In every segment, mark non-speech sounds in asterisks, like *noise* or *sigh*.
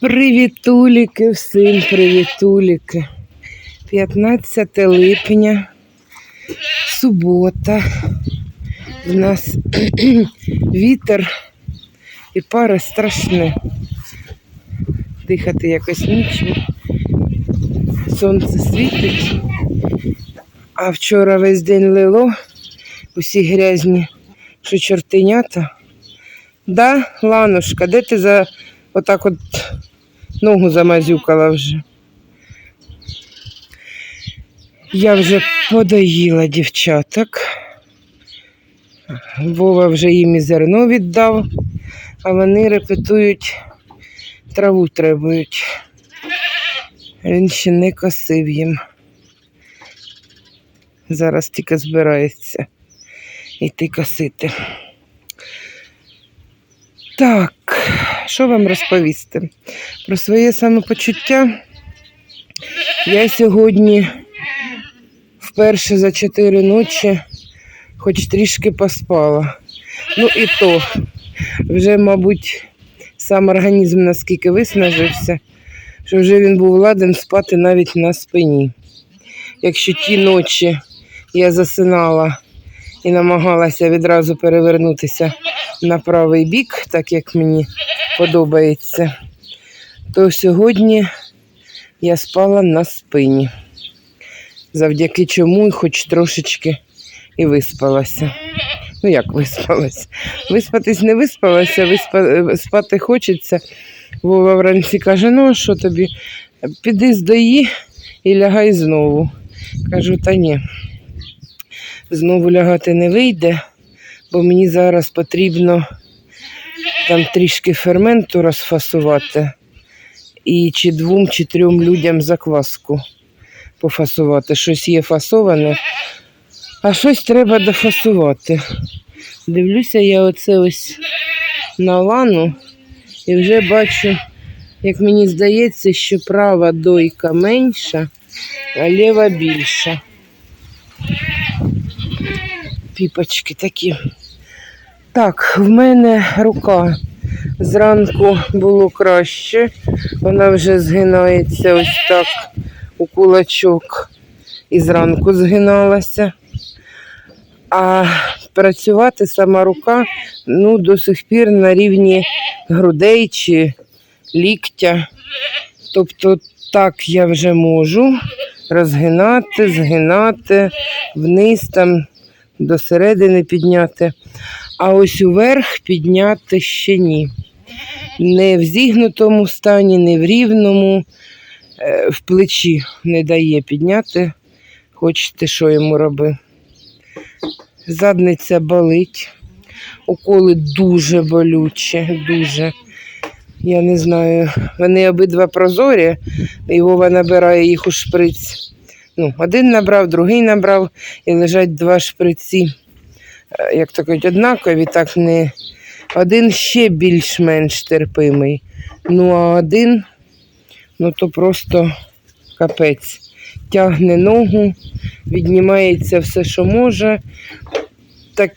Привітуліки всім, привітуліки. 15 липня, субота. У нас *clears throat* вітер і пара страшне. Дихати якось нічого. Сонце світить. А вчора весь день лило, усі грязні, що чортенята. Да, Ланушка, де ти за отак от ногу замазюкала вже. Я вже подоїла дівчаток. Вова вже їм і зерно віддав, а вони репетують, траву требують. Він ще не косив їм. Зараз тільки збирається йти косити. Так, що вам розповісти? Про своє самопочуття я сьогодні вперше за чотири ночі хоч трішки поспала. Ну і то вже, мабуть, сам організм наскільки виснажився, що вже він був ладен спати навіть на спині. Якщо ті ночі я засинала і намагалася відразу перевернутися на правий бік, так як мені подобається, то сьогодні я спала на спині, завдяки чому хоч трошечки і виспалася. Ну, як виспалася? Виспатись не виспалася, виспа... спати хочеться. Вова вранці каже: ну, що тобі? Піди здої і лягай знову. Кажу, та ні. Знову лягати не вийде, бо мені зараз потрібно там трішки ферменту розфасувати і чи двом, чи трьом людям закваску пофасувати. Щось є фасоване, а щось треба дофасувати. Дивлюся я оце ось на лану і вже бачу, як мені здається, що права дойка менша, а ліва більша. Піпочки такі. Так, в мене рука зранку було краще. Вона вже згинається ось так у кулачок і зранку згиналася. А працювати сама рука ну, до сих пір на рівні грудей чи ліктя. Тобто так я вже можу розгинати, згинати, вниз там до середини підняти. А ось уверх підняти ще ні. Не в зігнутому стані, не в рівному, е, в плечі не дає підняти. Хочете, що йому роби. Задниця болить. Уколи дуже болюче, дуже. Я не знаю. Вони обидва прозорі, і набирає їх у шприць. Ну, один набрав, другий набрав, і лежать два шприці е, як то кажуть, однакові, так не один ще більш-менш терпимий. Ну, а один, ну то просто капець. Тягне ногу, віднімається все, що може. Так,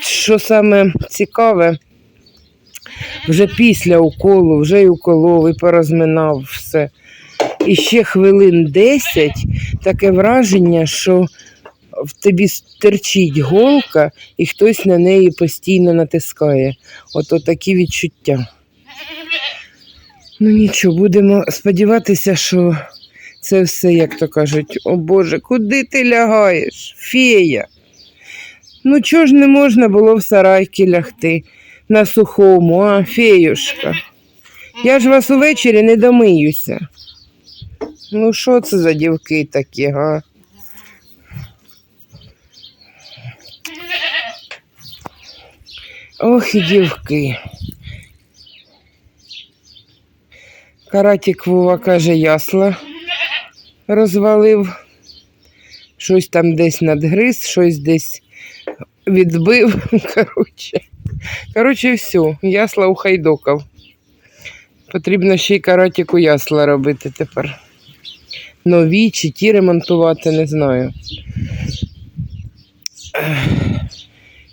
що саме цікаве, вже після уколу, вже й уколов, і порозминав все. І ще хвилин 10 таке враження, що в тобі стерчить голка, і хтось на неї постійно натискає. Ото такі відчуття. Ну нічого, будемо сподіватися, що це все, як то кажуть, о Боже, куди ти лягаєш? Фея? Ну чого ж не можна було в сарайки лягти на сухому, а, феюшка? Я ж вас увечері не домиюся. Ну, що це за дівки такі, га? Ох і дівки. Каратік Вова каже, ясла розвалив. Щось там десь надгриз, щось десь відбив. *laughs* Коротше, Коротше, все, ясла ухайдокав. Потрібно ще й каратіку ясла робити тепер. Нові чи ті ремонтувати, не знаю.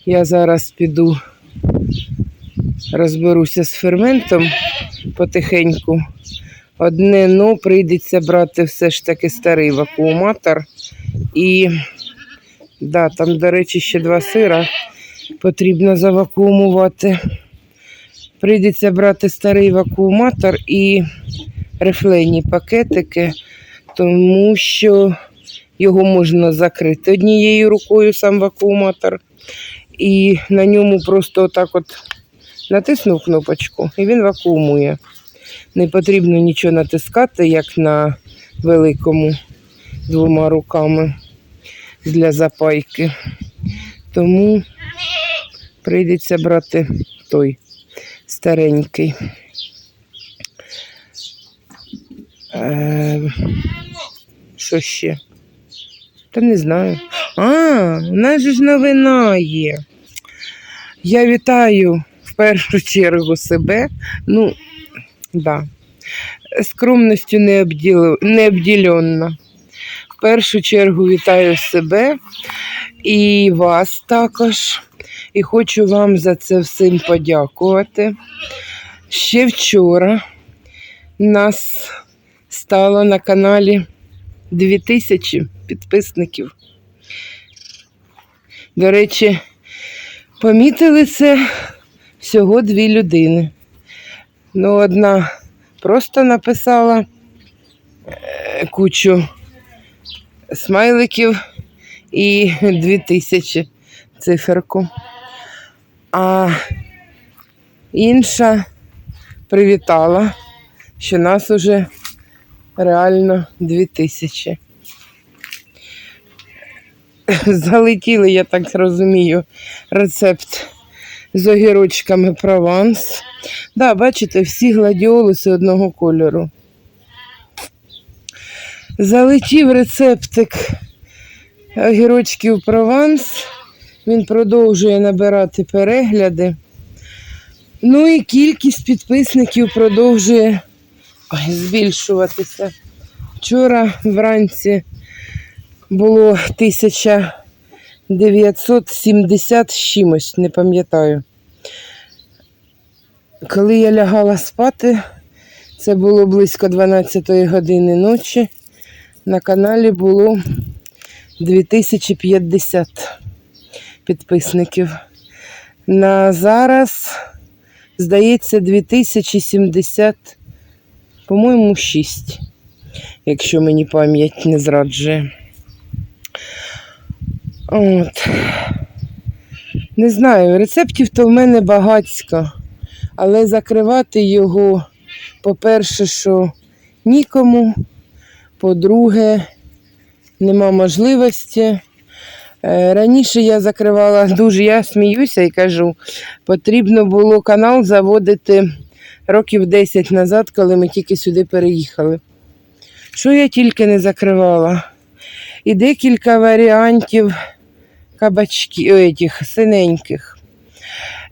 Я зараз піду розберуся з ферментом потихеньку. Одне ну прийдеться брати все ж таки старий вакууматор. І да, там, до речі, ще два сира потрібно завакуумувати. Прийдеться брати старий вакууматор і рифлейні пакетики, тому що його можна закрити однією рукою, сам вакууматор, і на ньому просто отак от натиснув кнопочку, і він вакуумує. Не потрібно нічого натискати, як на великому двома руками для запайки. Тому прийдеться брати той старенький. Е, що ще? Та не знаю. А, у нас же ж новина є. Я вітаю в першу чергу себе. Ну, да. Скромністю не, обділена. В першу чергу вітаю себе і вас також. І хочу вам за це всім подякувати. Ще вчора нас стало на каналі 2000 підписників. До речі, помітили це всього дві людини. Ну, одна просто написала е, кучу смайликів і 2000 циферку. А інша привітала, що нас уже реально 2000. Залетіли, я так розумію, рецепт з огірочками прованс. Да, бачите, всі гладіолуси одного кольору. Залетів рецептик огірочків прованс. Він продовжує набирати перегляди. Ну і кількість підписників продовжує збільшуватися. Вчора вранці було 1970 з чимось, не пам'ятаю. Коли я лягала спати, це було близько 12 години ночі. На каналі було 2050 підписників. На зараз, здається, 2070, по-моєму, 6, якщо мені пам'ять не зраджує. От. Не знаю, рецептів то в мене багатько, але закривати його, по-перше, що нікому, по-друге, нема можливості. Е, Раніше я закривала дуже, я сміюся і кажу, потрібно було канал заводити років 10 назад, коли ми тільки сюди переїхали. Що я тільки не закривала? І декілька варіантів кабачків, этих, синеньких.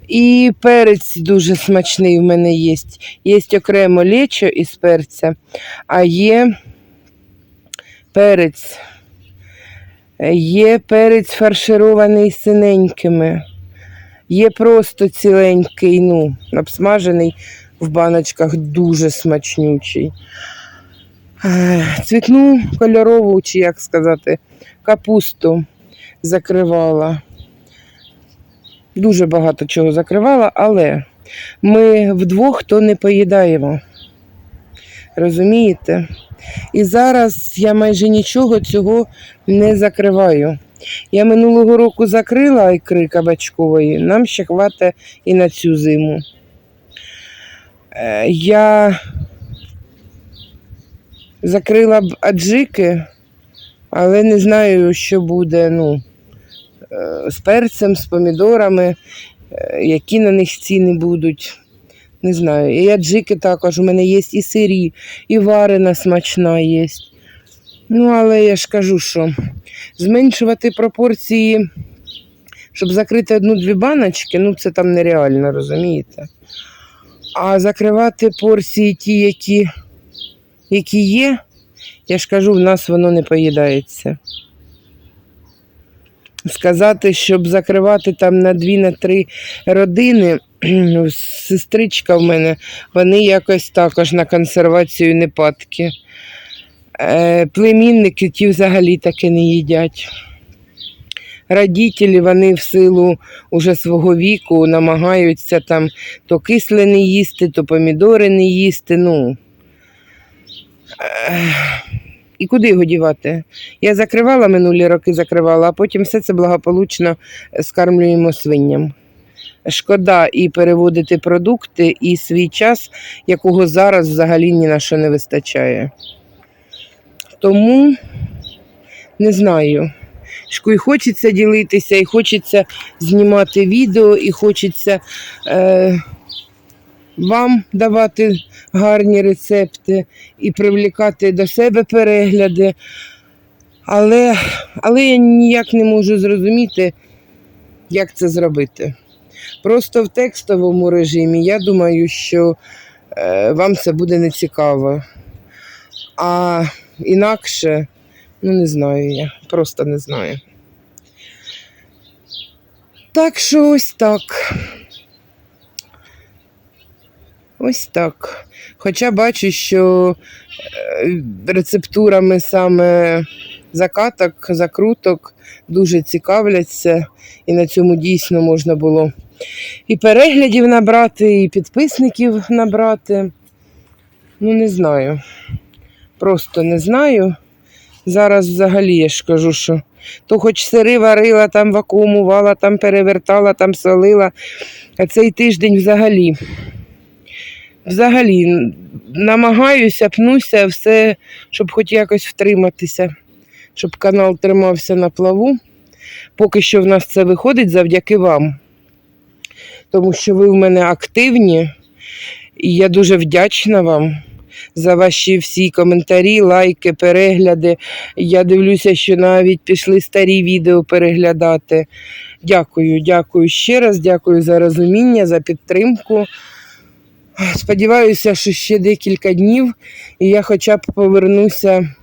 І перець дуже смачний в мене є. Є окремо лечо із перця, а є перець. Є перець фарширований синенькими. Є просто ціленький, ну, обсмажений в баночках, дуже смачнючий. Е, Цвітну кольорову, чи як сказати, капусту закривала. Дуже багато чого закривала, але ми вдвох то не поїдаємо. Розумієте? І зараз я майже нічого цього не закриваю. Я минулого року закрила ікри кабачкової, нам ще хватить і на цю зиму. Е, Я закрила б аджики, але не знаю, що буде ну, з перцем, з помідорами, е, які на них ціни будуть. Не знаю. І аджики також у мене є і сирі, і варена смачна є. Ну, але я ж кажу, що зменшувати пропорції, щоб закрити одну-дві баночки, ну це там нереально, розумієте? А закривати порції ті, які, які є, я ж кажу, в нас воно не поїдається. Сказати, щоб закривати там на дві, на три родини, *clears throat* сестричка в мене, вони якось також на консервацію не падки. Е, племінники ті взагалі таке не їдять. Родителі вони в силу уже свого віку намагаються там то кисле не їсти, то помідори не їсти. Ну. І куди його дівати? Я закривала минулі роки, закривала, а потім все це благополучно скармлюємо свиням. Шкода і переводити продукти, і свій час, якого зараз взагалі ні на що не вистачає. Тому не знаю. І хочеться ділитися, і хочеться знімати відео, і хочеться е, вам давати гарні рецепти і привлікати до себе перегляди. Але, але я ніяк не можу зрозуміти, як це зробити. Просто в текстовому режимі я думаю, що е, вам це буде нецікаво. А інакше, ну не знаю я, просто не знаю. Так що ось так. Ось так. Хоча бачу, що е, рецептурами саме закаток, закруток дуже цікавляться, і на цьому дійсно можна було і переглядів набрати, і підписників набрати. Ну, не знаю. Просто не знаю. Зараз взагалі я ж кажу, що то хоч сири варила, там вакуумувала, там перевертала, там солила. А цей тиждень взагалі. Взагалі намагаюся, пнуся, все, щоб хоч якось втриматися, щоб канал тримався на плаву. Поки що в нас це виходить завдяки вам. Тому що ви в мене активні, і я дуже вдячна вам за ваші всі коментарі, лайки, перегляди. Я дивлюся, що навіть пішли старі відео переглядати. Дякую, дякую ще раз, дякую за розуміння, за підтримку. Сподіваюся, що ще декілька днів, і я хоча б повернуся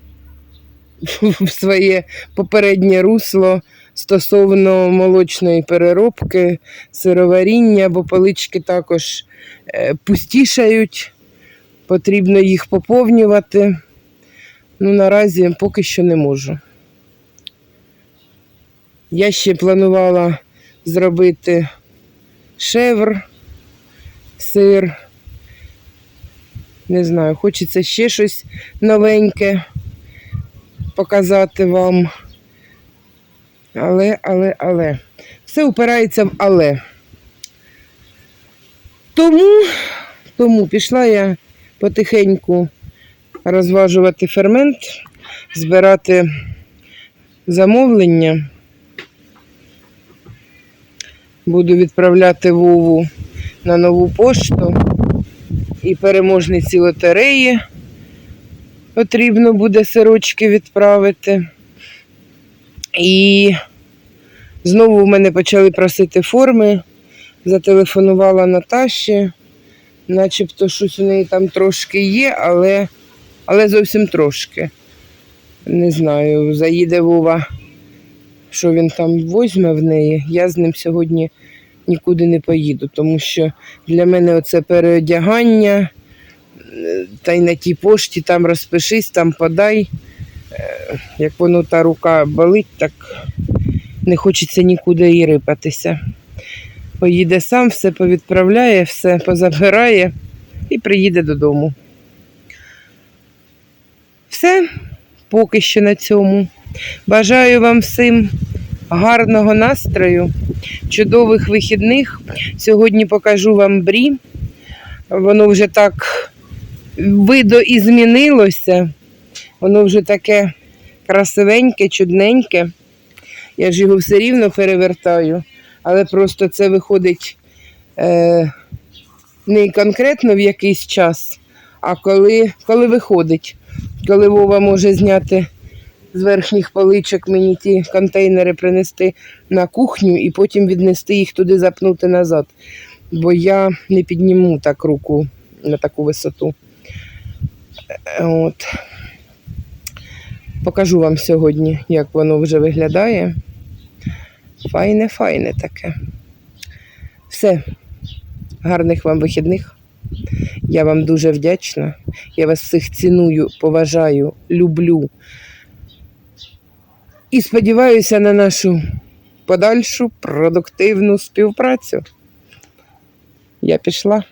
*laughs* в своє попереднє русло стосовно молочної переробки, сироваріння, бо полички також е, пустішають, потрібно їх поповнювати. Ну, наразі поки що не можу. Я ще планувала зробити шевр, сир. Не знаю, хочеться ще щось новеньке показати вам. Але, але, але. Все упирається в але. Тому, тому пішла я потихеньку розважувати фермент, збирати замовлення. Буду відправляти Вову на нову пошту і переможниці лотереї потрібно буде сирочки відправити. І знову в мене почали просити форми. Зателефонувала Наташі, начебто щось у неї там трошки є, але, але зовсім трошки. Не знаю, заїде Вова, що він там возьме в неї. Я з ним сьогодні нікуди не поїду, тому що для мене оце переодягання, е, та й на тій пошті там розпишись, там подай. Е, Як воно та рука болить, так не хочеться нікуди і рипатися. Поїде сам, все повідправляє, все позабирає і приїде додому. Все, поки що на цьому. Бажаю вам всім гарного настрою, чудових вихідних. Сьогодні покажу вам брі. Воно вже так видо і змінилося. Воно вже таке красивеньке, чудненьке. Я ж його все рівно перевертаю, але просто це виходить е, не конкретно в якийсь час, а коли, коли виходить. Коли Вова може зняти з верхніх поличок мені ті контейнери принести на кухню і потім віднести їх туди запнути назад. бо я не підніму так руку на таку висоту. Е, От. Покажу вам сьогодні, як воно вже виглядає. Файне, файне таке. Все. Гарних вам вихідних. Я вам дуже вдячна. Я вас всіх ціную, поважаю, люблю. І сподіваюся на нашу подальшу продуктивну співпрацю. Я пішла.